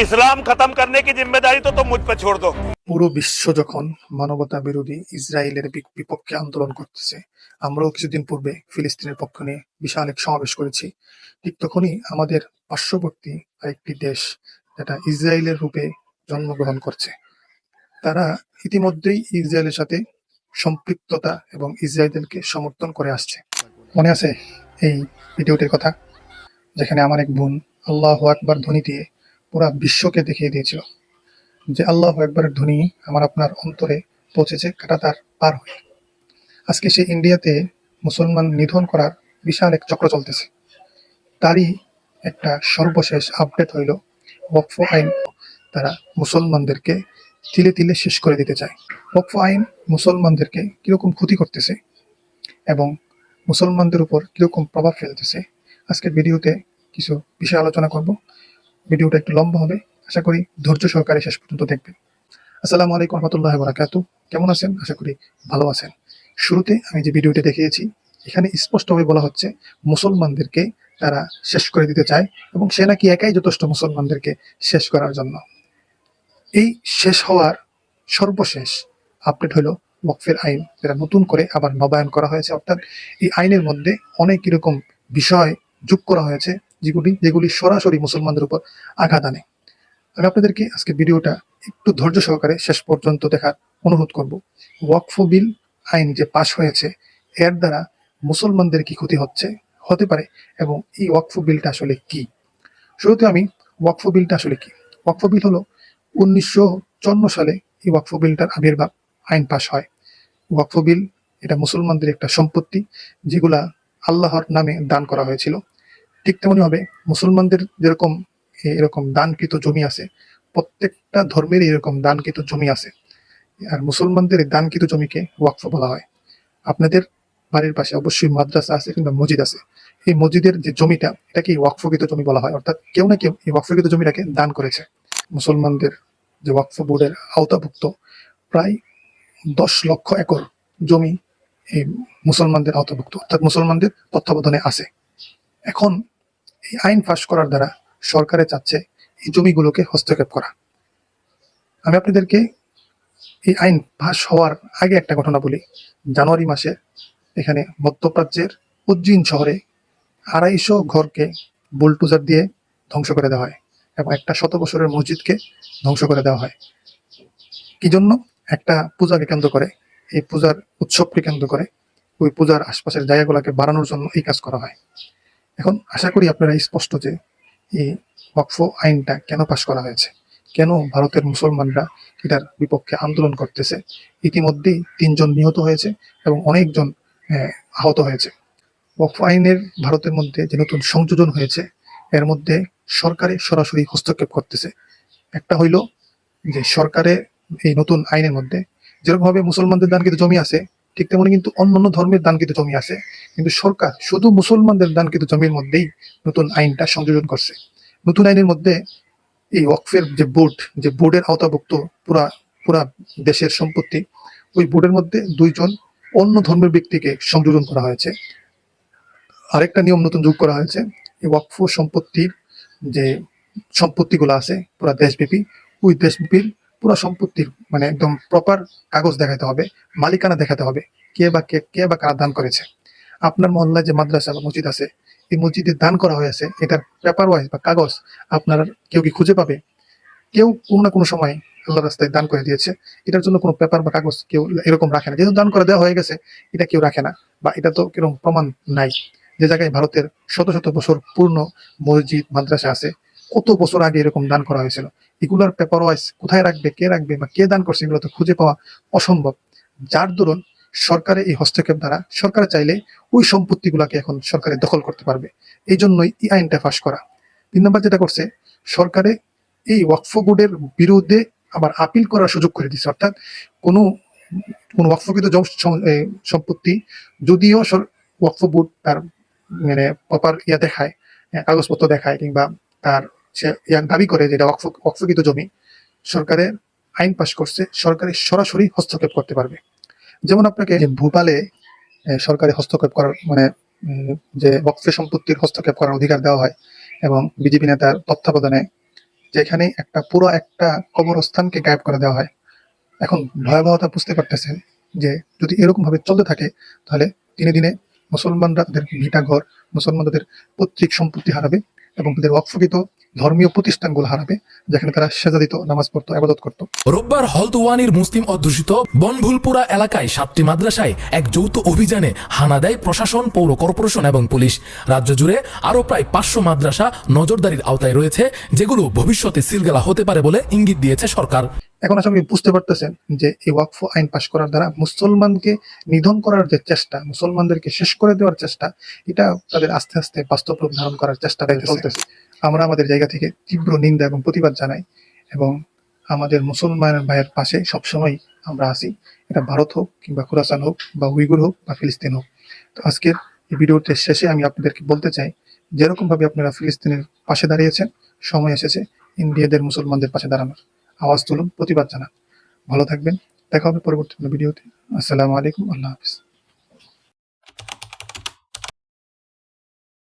ইসলাম খতম করনে কি জিম্মেদারি, তো তো মুজ পে ছোড় দো। পুরো বিশ্ব যখন মানবতা বিরোধী ইসরায়েলের বিপক্ষে আন্দোলন করতেছে, আমরাও কিছুদিন পূর্বে ফিলিস্তিনের পক্ষ নিয়ে বিশাল এক সমাবেশ করেছি। ঠিক তখনই আমাদের পার্শ্ববর্তী আরেকটি দেশ যেটা ইসরায়েলের রূপে জন্মগ্রহণ করছে। তারা ইতিমধ্যেই ইসরায়েলের সাথে সম্পৃক্ততা এবং ইসরায়েলকে সমর্থন করে আসছে। মনে আছে এই ভিডিওটির কথা? যেখানে আমার এক বোন, আল্লাহ আকবার ধ্বনি দিয়ে পুরা বিশ্বকে দেখিয়ে দিয়েছিল যে আল্লাহ একবারের ধ্বনি আমার আপনার অন্তরে পৌঁছেছে, কাটাতার পার হয়ে। আজকে সে ইন্ডিয়াতে মুসলমান নিধন করার বিশাল এক চক্র চলতেছে। তারই একটা সর্বশেষ আপডেট হইল, ওয়াকফ আইন তারা মুসলমানদেরকে তিলে তিলে শেষ করে দিতে চায়। ওয়াকফ আইন মুসলমানদেরকে কীরকম ক্ষতি করতেছে এবং মুসলমানদের উপর কীরকম প্রভাব ফেলতেছে, আজকের ভিডিওতে কিছু বিষয় আলোচনা করব। ভিডিওটা একটু লম্বা হবে। আশা করি ধৈর্য সহকারে শেষ পর্যন্ত দেখবেন। আসসালামু আলাইকুম রহমতুল্লাহ বরাকাতু কেমন আছেন? আশা করি ভালো আছেন। শুরুতে আমি যে ভিডিওটি দেখিয়েছি, এখানে স্পষ্টভাবে বলা হচ্ছে মুসলমানদেরকে তারা শেষ করে দিতে চায় এবং সে নাকি একাই যথেষ্ট মুসলমানদেরকে শেষ করার জন্য। এই শেষ হওয়ার সর্বশেষ আপডেট হলো ওয়াকফের আইন, যেটা নতুন করে আবার নবায়ন করা হয়েছে। অর্থাৎ এই আইনের মধ্যে অনেক এরকম বিষয় যোগ করা হয়েছে। যেগুলি যেগুলি সরাসরি মুসলমানদের উপর আঘাত আনে। আমি আপনাদেরকে আজকে ভিডিওটা একটু ধৈর্য সহকারে শেষ পর্যন্ত দেখার অনুরোধ করব। ওয়াকফ বিল আইন যে পাশ হয়েছে, এর দ্বারা মুসলমানদের কি ক্ষতি হচ্ছে, হতে পারে, এবং এই ওয়াকফ বিলটা আসলে কি? শুরুতে আমি ওয়াকফ বিলটা আসলে কি? ওয়াকফ বিল হলো উনিশশো চুয়ান্ন সালে এই ওয়াকফ বিলটার আবির্ভাব আইন পাশ হয়। ওয়াকফ বিল এটা মুসলমানদের একটা সম্পত্তি যেগুলা আল্লাহর নামে দান করা হয়েছিল। ঠিক তেমনি হবে। মুসলমানদের যেরকম এরকম দানকৃত জমি আছে, প্রত্যেকটা ধর্মেরই এরকম দানকৃত জমি আছে। আর মুসলমানদের দানকৃত জমিকে ওয়াকফ বলা হয়। আপনাদের বাড়ির পাশে অবশ্যই মাদ্রাসা আছে কিংবা মসজিদ আছে। এই মসজিদের যে জমিটা এটাকে ওয়াকফকৃত জমি বলা হয়। অর্থাৎ কেউ না কেউ এই ওয়াকফকৃত জমিটাকে দান করেছে। মুসলমানদের যে ওয়াকফ বোর্ডের আওতাভুক্ত প্রায় দশ লক্ষ একর জমি এই মুসলমানদের আওতাভুক্ত। অর্থাৎ মুসলমানদের তত্ত্বাবধানে আছে। এখন এই আইন পাশ করার দ্বারা সরকারে চাচ্ছে এই জমিগুলোকে হস্তক্ষেপ করা। আমি আপনাদেরকে এই আইন পাশ হওয়ার আগে একটা ঘটনা বলি। জানুয়ারি মাসে এখানে মধ্যপ্রাচ্যের উজ্জিন শহরে আড়াইশো ঘরকে বুলটুজার দিয়ে ধ্বংস করে দেওয়া হয় এবং একটা শত বছরের মসজিদকে ধ্বংস করে দেওয়া হয়। কি জন্য? একটা পূজাকে কেন্দ্র করে, এই পূজার উৎসবকে কেন্দ্র করে, ওই পূজার আশপাশের জায়গাগুলোকে বাড়ানোর জন্য এই কাজ করা হয়। এখন আশা করি আপনারা স্পষ্ট যে এই ওয়াকফ আইনটা কেন পাশ করা হয়েছে? কেন ভারতের মুসলমানরা এটার বিপক্ষে আন্দোলন করতেছে? ইতিমধ্যেই তিনজন নিহত হয়েছে এবং অনেকজন আহ, আহত হয়েছে। ওয়াকফ আইনের ভারতের মধ্যে যে নতুন সংযোজন হয়েছে এর মধ্যে সরকারে সরাসরি হস্তক্ষেপ করতেছে। একটা হইল যে সরকারে এই নতুন আইনের মধ্যে যেরকম ভাবে মুসলমানদের দানকৃত জমি আছে ঠিক তেমনি কিন্তু অন্যান্য ধর্মের দানকৃত জমি আছে। কিন্তু সরকার শুধু মুসলমানদের দানকৃত জমির মধ্যেই নতুন আইনটা সংযোজন করছে। নতুন আইনের মধ্যে এই ওয়াকফের যে বোর্ড, যে বোর্ডের আওতাভুক্ত পুরা পুরা দেশের সম্পত্তি, ওই বোর্ডের মধ্যে দুইজন অন্য ধর্মের ব্যক্তিকে সংযোজন করা হয়েছে। আরেকটা নিয়ম নতুন যোগ করা হয়েছে। এই ওয়াকফ সম্পত্তির যে সম্পত্তিগুলো আছে, পুরা দেশব্যাপী, ওই দেশব্যাপীর পুরা সম্পত্তির মানে একদম প্রপার কাগজ দেখাতে হবে, মালিকানা দেখাতে হবে, কে বা কে কে বা কারা দান করেছে। আপনার মহল্লায় যে মাদ্রাসা বা মসজিদ আছে, এই মসজিদে দান করা হয়েছে এটার পেপার ওয়াইজ বা কাগজ আপনার কেউ কি খুঁজে পাবে? কেউ কোনো না কোনো সময় আল্লাহ রাস্তায় দান করে দিয়েছে, এটার জন্য কোনো পেপার বা কাগজ কেউ এরকম রাখে না। যেহেতু দান করে দেওয়া হয়ে গেছে, এটা কেউ রাখে না, বা এটা তো কীরকম প্রমাণ নাই। যে জায়গায় ভারতের শত শত বছর পূর্ণ মসজিদ, মাদ্রাসা আছে কত বছর আগে এরকম দান করা হয়েছিল? এগুলোর পেপার ওয়াইজ কোথায় রাখবে, কে রাখবে বা কে দান করছে, এগুলো তো খুঁজে পাওয়া অসম্ভব। যার দরুন সরকারের এই হস্তক্ষেপ দ্বারা সরকার চাইলে ওই সম্পত্তিগুলোকে এখন সরকারে দখল করতে পারবে। এই জন্যই এই আইনটা ফাঁস করা। তিন নম্বর যেটা করছে, সরকারে এই ওয়াকফ বোর্ডের বিরুদ্ধে আবার আপিল করার সুযোগ করে দিচ্ছে অর্থাৎ কোনো, কোন ওয়াকফকৃত সম্পত্তি যদিও ওয়াকফ বোর্ড তার মানে প্রপার ইয়া দেখায় কাগজপত্র দেখায় কিংবা তার সে দাবি করে যেটা ওয়াকফ ওয়াকফকৃত জমি। সরকারের আইন পাশ করছে সরকারের সরাসরি হস্তক্ষেপ করতে পারবে। যেমন আপনাকে ভূপালে সরকারি হস্তক্ষেপ করার মানে যে ওয়াকফে সম্পত্তির হস্তক্ষেপ করার অধিকার দেওয়া হয় এবং বিজেপি নেতার তত্ত্বাবধানে যেখানে একটা, পুরো একটা কবরস্থানকে গায়েব করে দেওয়া হয়। এখন ভয়াবহতা বুঝতে পারতেছেন যে যদি এরকম ভাবে চলতে থাকে, তাহলে দিনে দিনে মুসলমানরা তাদের ভিটা ঘর মুসলমান তাদের পৈতৃক সম্পত্তি হারাবে এবং তাদের অক্ষিত ধর্মীয় প্রতিষ্ঠানগুলো হারাবে, যেখানে তারা সেজা দিত নামাজ পড়তো, আবাদত করত। রোববার হলদুয়ানির মুসলিম অধ্যুষিত বনভুলপুরা এলাকায় সাতটি মাদ্রাসায় এক যৌথ অভিযানে হানা দেয় প্রশাসন, পৌর কর্পোরেশন এবং পুলিশ। রাজ্য জুড়ে আরও প্রায় পাঁচশো মাদ্রাসা নজরদারির আওতায় রয়েছে, যেগুলো ভবিষ্যতে সিলগালা হতে পারে বলে ইঙ্গিত দিয়েছে সরকার। এখন আশা করি বুঝতে পারতেছেন যে এই ওয়াকফ আইন পাশ করার দ্বারা মুসলমানকে নিধন করার যে চেষ্টা মুসলমানদেরকে শেষ করে দেওয়ার চেষ্টা এটা তাদের আস্তে আস্তে বাস্তব রূপ ধারণ করার চেষ্টা চলতেছে। আমরা আমাদের জায়গা থেকে তীব্র নিন্দা এবং প্রতিবাদ জানাই এবং আমাদের মুসলমান ভাইয়ের পাশে সবসময় আমরা আছি। এটা ভারত হোক কিংবা খুরাসান হোক বা উইগুর হোক বা ফিলিস্তিন হোক। তো আজকের এই ভিডিওটির শেষে আমি আপনাদেরকে বলতে চাই যেরকম ভাবে আপনারা ফিলিস্তিনের পাশে দাঁড়িয়েছেন সময় এসেছে ইন্ডিয়াদের মুসলমানদের পাশে দাঁড়ানোর। আওয়াজ তুলুন, প্রতিবাদ জানান। ভালো থাকবেন, দেখা হবে পরবর্তী কোনো ভিডিওতে। আসসালামু আলাইকুম, আল্লাহ হাফিজ।